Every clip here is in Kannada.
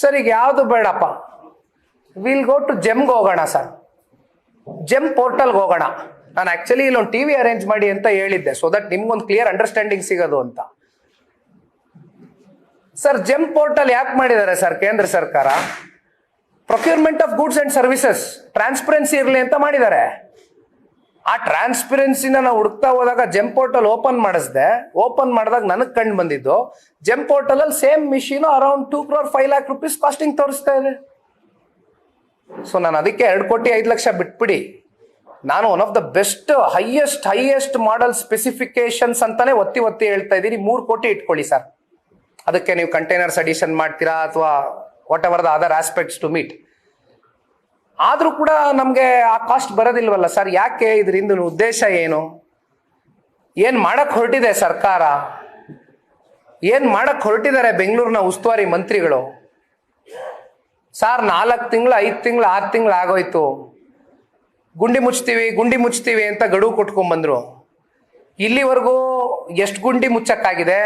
ಸರ್, ಈಗ ಯಾವುದು ಬೇಡಪ್ಪ? ವಿಲ್ ಗೋ ಟು ಜೆಮ್ಗೆ ಹೋಗೋಣ ಸರ್. ಜೆಮ್ ಪೋರ್ಟಲ್ಗೆ ಹೋಗೋಣ. ನಾನು ಆಕ್ಚುಲಿ ಇಲ್ಲೊಂದು ಟಿ ವಿ ಅರೇಂಜ್ ಮಾಡಿ ಅಂತ ಹೇಳಿದ್ದೆ ಸೊ ದಟ್ ನಿಮ್ಗೊಂದು ಕ್ಲಿಯರ್ ಅಂಡರ್ಸ್ಟ್ಯಾಂಡಿಂಗ್ ಸಿಗೋದು ಅಂತ. ಸರ್ ಜೆಮ್ ಪೋರ್ಟಲ್ ಯಾಕೆ ಮಾಡಿದ್ದಾರೆ ಸರ್, ಕೇಂದ್ರ ಸರ್ಕಾರ? Procurement of goods and services transparency ಇರಲಿ ಅಂತ ಮಾಡಿದ್ದಾರೆ. ಆ ಟ್ರಾನ್ಸ್ಪರೆನ್ಸಿನ ನಾವು ಹುಡುಕ್ತಾ ಹೋದಾಗ ಜೆಮ್ ಪೋರ್ಟಲ್ ಓಪನ್ ಮಾಡಿಸ್ದೆ. ಓಪನ್ ಮಾಡಿದಾಗ ನನಗೆ ಕಂಡು ಬಂದಿದ್ದು. ಜೆಮ್ ಪೋರ್ಟಲ್ ಅಲ್ಲಿ same machine around two crore five lakh rupees costing ತೋರಿಸ್ತಾ ಇದೆ. ಸೊ ನಾನು ಅದಕ್ಕೆ ಎರಡು ಕೋಟಿ ಐದು ಲಕ್ಷ ಬಿಟ್ಬಿಡಿ. ನಾನು one of the best highest highest model specifications ಅಂತಾನೆ ಒತ್ತಿ ಒತ್ತಿ ಹೇಳ್ತಾ ಇದ್ದೀನಿ. ಮೂರು ಕೋಟಿ ಇಟ್ಕೊಳ್ಳಿ ಸರ್. ಅದಕ್ಕೆ ನೀವು ಕಂಟೈನರ್ಸ್ ಅಡಿಷನ್ ಮಾಡ್ತೀರಾ ಅಥವಾ whatever the other aspects to meet ಆದ್ರೂ ಕೂಡ ನಮಗೆ ಆ ಕಾಸ್ಟ್ ಬರೋದಿಲ್ವಲ್ಲ ಸರ್ ಯಾಕೆ ಇದರಿಂದ ಉದ್ದೇಶ ಏನು? ಏನು ಮಾಡಕ್ಕೆ ಹೊರಟಿದೆ ಸರ್ಕಾರ? ಏನು ಮಾಡಕ್ಕೆ ಹೊರಟಿದ್ದಾರೆ ಬೆಂಗಳೂರಿನ ಉಸ್ತುವಾರಿ ಮಂತ್ರಿಗಳು? ಸರ್ ನಾಲ್ಕು ತಿಂಗಳು, ಐದು ತಿಂಗಳು, ಆರು ತಿಂಗಳು ಆಗೋಯ್ತು. ಗುಂಡಿ ಮುಚ್ತೀವಿ ಗುಂಡಿ ಮುಚ್ತೀವಿ ಅಂತ ಗಡುವು ಕೊಟ್ಕೊಂಡ್ಬಂದ್ರು ಇಲ್ಲಿವರೆಗೂ ಎಷ್ಟು ಗುಂಡಿ ಮುಚ್ಚಕ್ಕಾಗಿದೆ?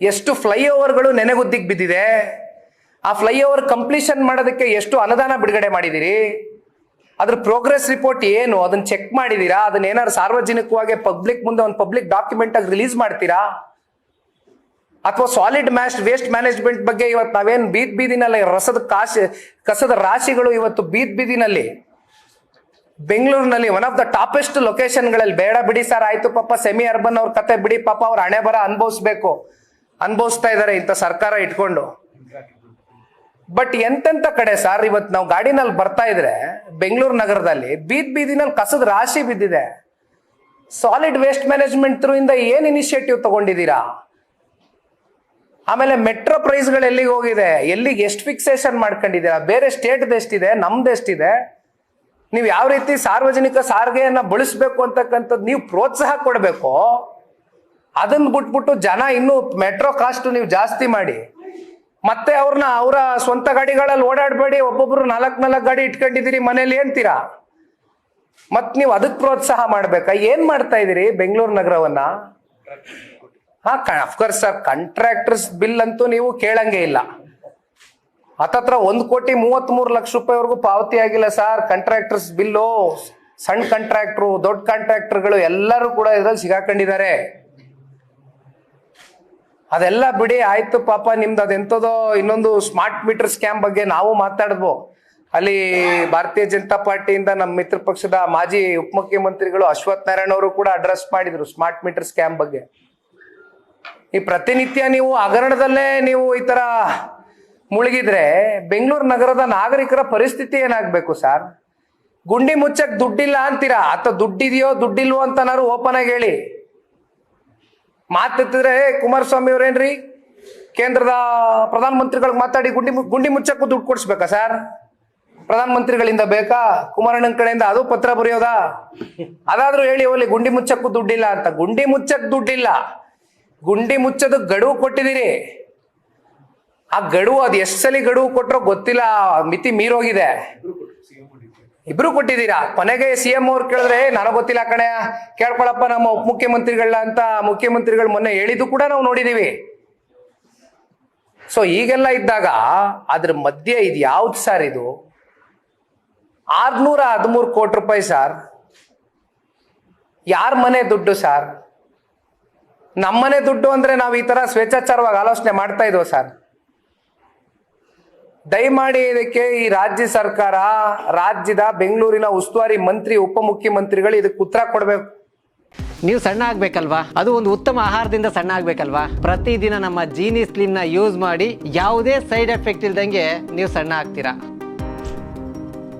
ಎಷ್ಟು ಫ್ಲೈಓವರ್ಗಳು ನೆನೆಗುದ್ದಿಗೆ ಬಿದ್ದಿದೆ? ಆ ಫ್ಲೈಓವರ್ ಕಂಪ್ಲೀಷನ್ ಮಾಡೋದಕ್ಕೆ ಎಷ್ಟು ಅನುದಾನ ಬಿಡುಗಡೆ ಮಾಡಿದಿರಿ ಅದ್ರ ಪ್ರೋಗ್ರೆಸ್ ರಿಪೋರ್ಟ್ ಏನು? ಅದನ್ನ ಚೆಕ್ ಮಾಡಿದೀರಾ? ಅದನ್ನ ಏನಾದ್ರು ಸಾರ್ವಜನಿಕವಾಗಿ ಪಬ್ಲಿಕ್ ಮುಂದೆ ಒಂದು ಪಬ್ಲಿಕ್ ಡಾಕ್ಯುಮೆಂಟ್ ಆಗಿ ರಿಲೀಸ್ ಮಾಡ್ತೀರಾ? ಅಥವಾ ಸಾಲಿಡ್ ಮ್ಯಾಶ್ ವೇಸ್ಟ್ ಮ್ಯಾನೇಜ್ಮೆಂಟ್ ಬಗ್ಗೆ ಇವತ್ತು ನಾವೇನು ಬೀದ್ ಬೀದಿನಲ್ಲಿ ರಸದ ಕಾಶಿ, ಕಸದ ರಾಶಿಗಳು ಇವತ್ತು ಬೀದ್ ಬೀದಿನಲ್ಲಿ? ಬೆಂಗಳೂರಿನಲ್ಲಿ ಒನ್ ಆಫ್ ದ ಟಾಪೆಸ್ಟ್ ಲೊಕೇಶನ್ಗಳಲ್ಲಿ ಬೇಡ ಬಿಡಿ ಸರ್ ಆಯ್ತು ಪಾಪ ಸೆಮಿ ಅರ್ಬನ್ ಅವ್ರ ಕತೆ ಬಿಡಿ, ಪಾಪ ಅವ್ರ ಹಣೆ ಬರ ಅನುಭವಿಸ್ಬೇಕು. ಅನುಭವಿಸ್ತಾ ಇದ್ದಾರೆ ಇಂಥ ಸರ್ಕಾರ ಇಟ್ಕೊಂಡು. ಬಟ್ ಎಂತೆಂತ ಕಡೆ ಸರ್ ಇವತ್ತು ನಾವು ಗಾಡಿನಲ್ಲಿ ಬರ್ತಾ ಇದ್ರೆ, ಬೆಂಗಳೂರು ನಗರದಲ್ಲಿ ಬೀದ್ ಬೀದಿನಲ್ಲಿ ಕಸದ ರಾಶಿ ಬಿದ್ದಿದೆ. ಸಾಲಿಡ್ ವೇಸ್ಟ್ ಮ್ಯಾನೇಜ್ಮೆಂಟ್ ಥ್ರೂ ಇಂದ ಏನ್ ಇನಿಷಿಯೇಟಿವ್ ತಗೊಂಡಿದ್ದೀರಾ? ಆಮೇಲೆ ಮೆಟ್ರೋ ಪ್ರೈಸ್ಗಳು ಎಲ್ಲಿಗೆ ಹೋಗಿದೆ? ಎಲ್ಲಿಗೆ ಎಷ್ಟು ಫಿಕ್ಸೇಷನ್ ಮಾಡ್ಕೊಂಡಿದ್ದೀರಾ? ಬೇರೆ ಸ್ಟೇಟ್ ಎಷ್ಟಿದೆ ನಮ್ದು ಎಷ್ಟಿದೆ ನೀವು ಯಾವ ರೀತಿ ಸಾರ್ವಜನಿಕ ಸಾರಿಗೆಯನ್ನು ಬಳಸಬೇಕು ಅಂತಕ್ಕಂಥದ್ದು ನೀವು ಪ್ರೋತ್ಸಾಹ ಕೊಡಬೇಕು ಅದನ್ನ ಬಿಟ್ಬಿಟ್ಟು ಜನ ಇನ್ನೂ ಮೆಟ್ರೋ ಕಾಸ್ಟ್ ನೀವು ಜಾಸ್ತಿ ಮಾಡಿ. ಮತ್ತೆ ಅವ್ರನ್ನ ಅವರ ಸ್ವಂತ ಗಾಡಿಗಳಲ್ಲಿ ಓಡಾಡಬೇಡಿ, ಒಬ್ಬೊಬ್ರು ನಾಲ್ಕ್ ನಾಲ್ಕು ಗಾಡಿ ಇಟ್ಕೊಂಡಿದ್ದೀರಿ, ಮನೇಲಿ ಏನ್ತೀರಾ? ಮತ್ ನೀವು ಅದಕ್ಕೆ ಪ್ರೋತ್ಸಾಹ ಮಾಡ್ಬೇಕಾ? ಏನ್ ಮಾಡ್ತಾ ಇದೀರಿ ಬೆಂಗಳೂರು ನಗರವನ್ನ? ಹಾ ಅಫ್ಕೋರ್ಸ್ ಸರ್ ಕಾಂಟ್ರಾಕ್ಟರ್ಸ್ ಬಿಲ್ ಅಂತೂ ನೀವು ಕೇಳಂಗೆ ಇಲ್ಲ. ಹತ್ತತ್ರ ಒಂದು ಕೋಟಿ ಮೂವತ್ತ್ ಲಕ್ಷ ರೂಪಾಯಿವರೆಗೂ ಪಾವತಿ ಆಗಿಲ್ಲ ಸರ್ ಕಾಂಟ್ರಾಕ್ಟರ್ಸ್ ಬಿಲ್ಲು ಸಣ್ಣ ಕಾಂಟ್ರಾಕ್ಟ್ರು ದೊಡ್ಡ ಕಾಂಟ್ರಾಕ್ಟರ್ಗಳು ಎಲ್ಲರೂ ಕೂಡ ಇದ್ರಲ್ಲಿ ಸಿಗಾಕೊಂಡಿದ್ದಾರೆ. ಅದೆಲ್ಲ ಬಿಡಿ, ಆಯ್ತು ಪಾಪ, ನಿಮ್ದು ಅದೆಂಥದೋ ಇನ್ನೊಂದು ಸ್ಮಾರ್ಟ್ ಮೀಟರ್ ಸ್ಕ್ಯಾಮ್ ಬಗ್ಗೆ ನಾವು ಮಾತಾಡಿದ್ವು. ಅಲ್ಲಿ ಭಾರತೀಯ ಜನತಾ ಪಾರ್ಟಿಯಿಂದ ನಮ್ಮ ಮಿತ್ರ ಪಕ್ಷದ ಮಾಜಿ ಉಪಮುಖ್ಯಮಂತ್ರಿಗಳು ಅಶ್ವಥ್ ನಾರಾಯಣ ಅವರು ಕೂಡ ಅಡ್ರೆಸ್ ಮಾಡಿದ್ರು ಸ್ಮಾರ್ಟ್ ಮೀಟರ್ ಸ್ಕ್ಯಾಮ್ ಬಗ್ಗೆ. ಈ ಪ್ರತಿನಿತ್ಯ ನೀವು ಹಗರಣದಲ್ಲೇ ನೀವು ಈ ತರ ಮುಳುಗಿದ್ರೆ ಬೆಂಗಳೂರು ನಗರದ ನಾಗರಿಕರ ಪರಿಸ್ಥಿತಿ ಏನಾಗಬೇಕು ಸರ್? ಗುಂಡಿ ಮುಚ್ಚಕ್ ದುಡ್ಡಿಲ್ಲ ಅಂತೀರಾ? ಅಥವಾ ದುಡ್ಡಿದೆಯೋ ದುಡ್ಡಿಲ್ವೋ ಅಂತನಾರು ಓಪನ್ ಆಗಿ ಹೇಳಿ. ಮಾತೆತ್ತಿದ್ರೆ ಕುಮಾರಸ್ವಾಮಿ ಅವ್ರೇನ್ರಿ? ಕೇಂದ್ರದ ಪ್ರಧಾನ ಮಂತ್ರಿಗಳಿಗೆ ಮಾತಾಡಿ ಗುಂಡಿ ಗುಂಡಿ ಮುಚ್ಚಕ್ಕೂ ದುಡ್ಡು ಕೊಡಿಸ್ಬೇಕಾ ಸರ್? ಪ್ರಧಾನ ಮಂತ್ರಿಗಳಿಂದ ಬೇಕಾ? ಕುಮಾರಣ್ಣನ ಕಡೆಯಿಂದ ಅದು ಪತ್ರ ಬರೆಯೋದಾ? ಅದಾದ್ರೂ ಹೇಳಿ ಹೋಗ್ಲಿ ಗುಂಡಿ ಮುಚ್ಚಕ್ಕೂ ದುಡ್ಡಿಲ್ಲ ಅಂತ. ಗುಂಡಿ ಮುಚ್ಚಕ್ ದುಡ್ಡಿಲ್ಲ. ಗುಂಡಿ ಮುಚ್ಚೋದು ಗಡುವು ಕೊಟ್ಟಿದ್ದೀರಿ ಆ ಗಡುವು, ಅದು ಎಷ್ಟು ಸಲ ಗಡುವು ಕೊಟ್ರೋ ಗೊತ್ತಿಲ್ಲ. ಮಿತಿ ಮೀರೋಗಿದೆ. ಇಬ್ರು ಕೊಟ್ಟಿದ್ದೀರಾ? ಕೊನೆಗೆ ಸಿ ಎಂ ಅವ್ರು ಕೇಳಿದ್ರೆ ನನಗೆ ಗೊತ್ತಿಲ್ಲ ಕಣೆ, ಕೇಳ್ಕೊಳಪ್ಪ ನಮ್ಮ ಉಪಮುಖ್ಯಮಂತ್ರಿಗಳನ್ನ ಅಂತ ಮುಖ್ಯಮಂತ್ರಿಗಳು ಮೊನ್ನೆ ಹೇಳಿದ್ದು ಕೂಡ ನಾವು ನೋಡಿದೀವಿ. ಸೊ ಈಗೆಲ್ಲ ಇದ್ದಾಗ ಅದ್ರ ಮಧ್ಯೆ ಇದು ಯಾವ್ದು ಸರ್ ಇದು? ಆರ್ನೂರ ಹದಿಮೂರು ಕೋಟಿ ರೂಪಾಯಿ ಸರ್ ಯಾರ ಮನೆ ದುಡ್ಡು ಸರ್ ನಮ್ಮನೆ ದುಡ್ಡು ಅಂದ್ರೆ ನಾವು ಈ ತರ ಸ್ವೇಚ್ಛಾಚಾರವಾಗಿ ಆಲೋಚನೆ ಮಾಡ್ತಾ ಇದ್ವು ಸರ್ ದಯಮಾಡಿ ಇದಕ್ಕೆ ಈ ರಾಜ್ಯ ಸರ್ಕಾರ, ರಾಜ್ಯದ ಬೆಂಗಳೂರಿನ ಉಸ್ತುವಾರಿ ಮಂತ್ರಿ, ಉಪಮುಖ್ಯಮಂತ್ರಿಗಳು ಇದಕ್ಕೆ ಉತ್ತರ ಕೊಡಬೇಕು. ನೀವು ಸಣ್ಣ ಆಗ್ಬೇಕಲ್ವಾ? ಅದು ಒಂದು ಉತ್ತಮ ಆಹಾರದಿಂದ ಸಣ್ಣ ಆಗ್ಬೇಕಲ್ವಾ? ಪ್ರತಿದಿನ ನಮ್ಮ ಜೀನಿ ಸ್ಲಿಮ್ನ ಯೂಸ್ ಮಾಡಿ ಯಾವುದೇ ಸೈಡ್ ಎಫೆಕ್ಟ್ ಇಲ್ದಂಗೆ ನೀವು ಸಣ್ಣ ಆಗ್ತೀರಾ?